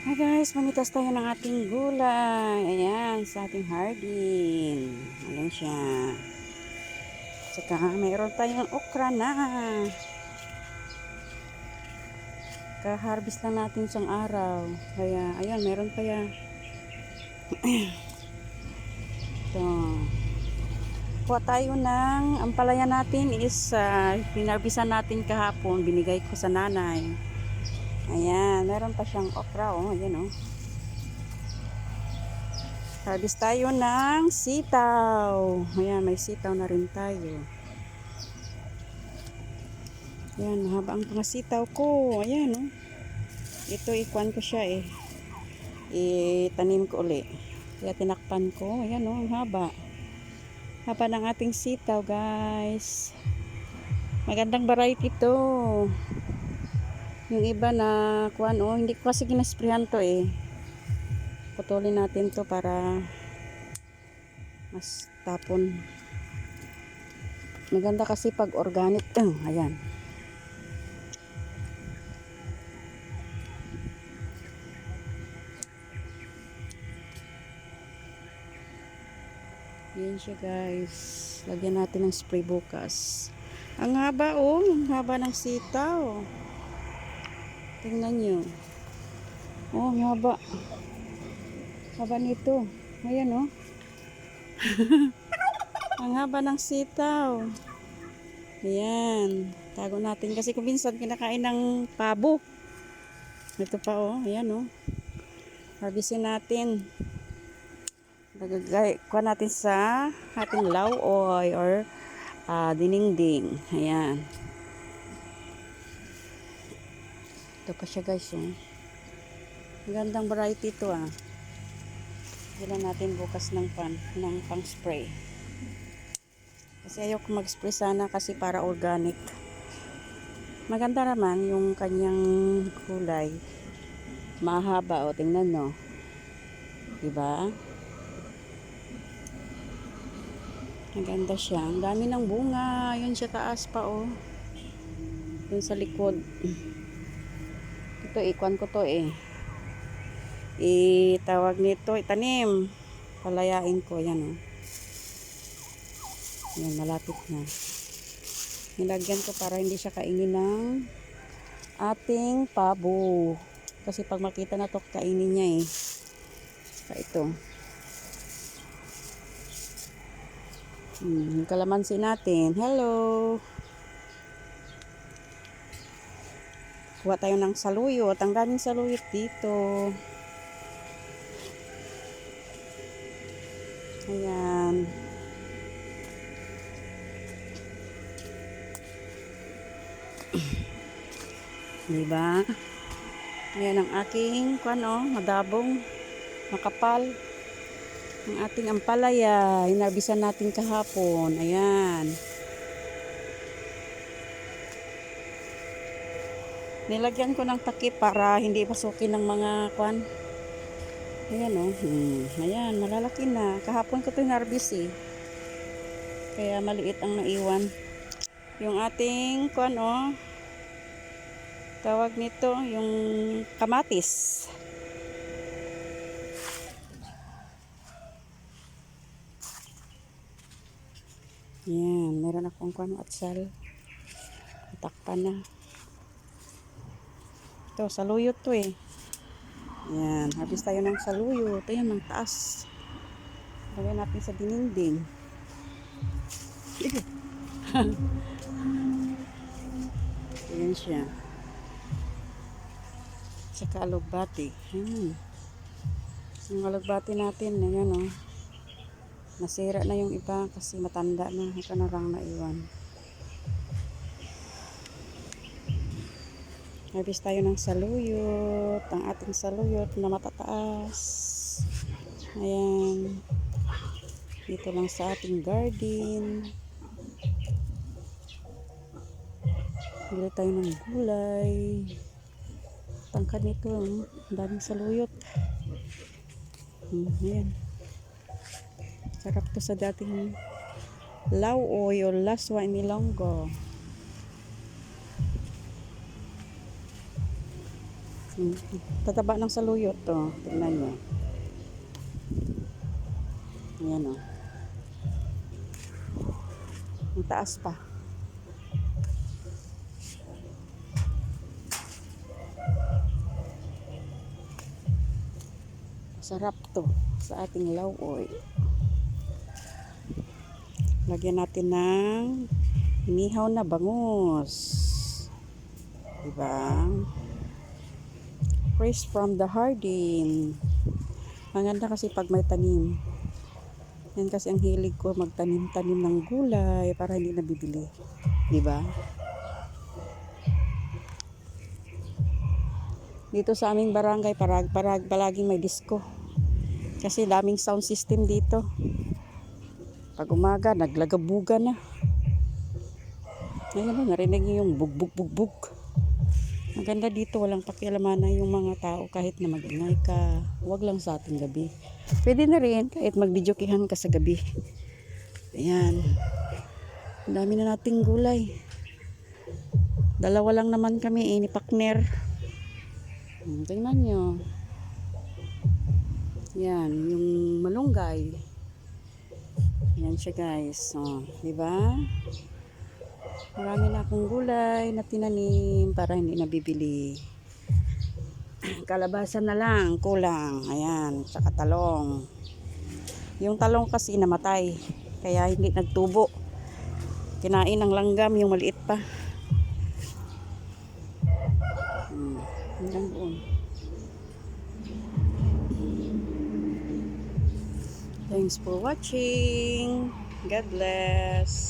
Hi guys, manitas tayo ng ating gulay. Ayan, sa ating hardin. Ayan siya. Saka mayroon tayong okra na. Ka-harvest lang natin isang araw. Kaya, ayan, meron pa yan. Ito. Kuha tayo ng, ang palaya natin is, uh, pinarbisan natin kahapon. Binigay ko sa nanay. Ayan, meron pa siyang okra, oh. Ayan, oh. Harvest tayo ng sitaw. Ayan, may sitaw na rin tayo. Ayan, mahaba ang mga sitaw ko. Ayan, oh. Ito, ikuan ko siya, eh. Itanim ko uli. Kaya tinakpan ko. Ayan, oh, ang haba. Haba ng ating sitaw, guys. Magandang variety ito. Yung iba na kuan oh, hindi ko kasi ginasprayan to eh. Putulin natin to para mas tapon. Maganda kasi pag organic. Uh, ayan. Yan siya guys. Lagyan natin ng spray bukas. Ang haba oh, ang haba ng sitaw. Tingnan nyo. Oh, ang haba. Haba nito. Ayan, oh. ang haba ng sitaw. Ayan. Tago natin kasi kung minsan kinakain ng pabo. Ito pa, oh. Ayan, oh. Harvestin natin. Lagay, kuha natin sa ating lauoy or ah, diningding. Ayan. Ito pa siya guys, oh. Magandang variety ito ah. Bilan natin bukas ng pan, ng pang spray. Kasi ayoko mag-spray sana kasi para organic. Maganda naman yung kanyang kulay. Mahaba o, oh, tingnan no. Diba? Maganda siya. Ang dami ng bunga. Yun siya taas pa oh. Yun sa likod. Ito, ikuan ko to eh. Itawag nito, itanim. Palayain ko, yan oh. Yan, malapit na. Nilagyan ko para hindi siya kainin ng ating pabo. Kasi pag makita na to, kainin niya eh. Saka ito. Hmm, kalamansi natin. Hello! Kuha tayo ng saluyot. Ang daming saluyot dito. Ayan. diba? Ayan ang aking, ano, madabong, makapal. Ang ating ampalaya. Hinarbisan natin kahapon. Ayan. Nilagyan ko ng takip para hindi pasukin ng mga kwan. Ayan o. Oh. Hmm. Ayan, malalaki na. Kahapon ko ito hinarbis eh. Kaya maliit ang naiwan. Yung ating kwan o. Oh, tawag nito, yung kamatis. Yan, meron akong kwan atsal. Takpan na. Ito, saluyot to eh. Yan, harvest tayo ng saluyot. Ayan, ng taas. Lagay natin sa dininding. Ayan siya. Saka alugbati. Hmm. Yung alugbati natin, ayan o. Oh. Nasira na yung iba kasi matanda na. Ito na lang naiwan. Harvest tayo ng saluyot. Ang ating saluyot na matataas. Ayan. Dito lang sa ating garden. Bili tayo ng gulay. Tangkad nito. Ang daming saluyot. Hmm, ayan. Sarap to sa dating lauoy o laswa inilonggo. Tataba ng saluyot to. Tingnan nyo. Ayan o. Ang taas pa. Sarap to sa ating lauoy. Lagyan natin ng inihaw na bangus. Diba? Fresh from the garden. Maganda kasi pag may tanim. Yan kasi ang hilig ko magtanim-tanim ng gulay para hindi nabibili. Diba? Dito sa aming barangay, parag, parag, palaging may disco. Kasi daming sound system dito. Pag umaga, naglagabuga na. Ngayon ba, narinig yung bug-bug-bug-bug. Maganda dito, walang pakialaman na yung mga tao kahit na magingay ka. Huwag lang sa ating gabi. Pwede na rin kahit magbidyokihan ka sa gabi. Ayan. Ang dami na nating gulay. Dalawa lang naman kami, eh, ni partner. Hmm, tingnan nyo. Yan, yung malunggay. Yan siya guys. Oh, di ba? Marami na akong gulay na tinanim para hindi nabibili. Kalabasa na lang, kulang. Ayan, tsaka talong. Yung talong kasi namatay. Kaya hindi nagtubo. Kinain ng langgam yung maliit pa. Hmm, hanggang doon. Thanks for watching. God bless.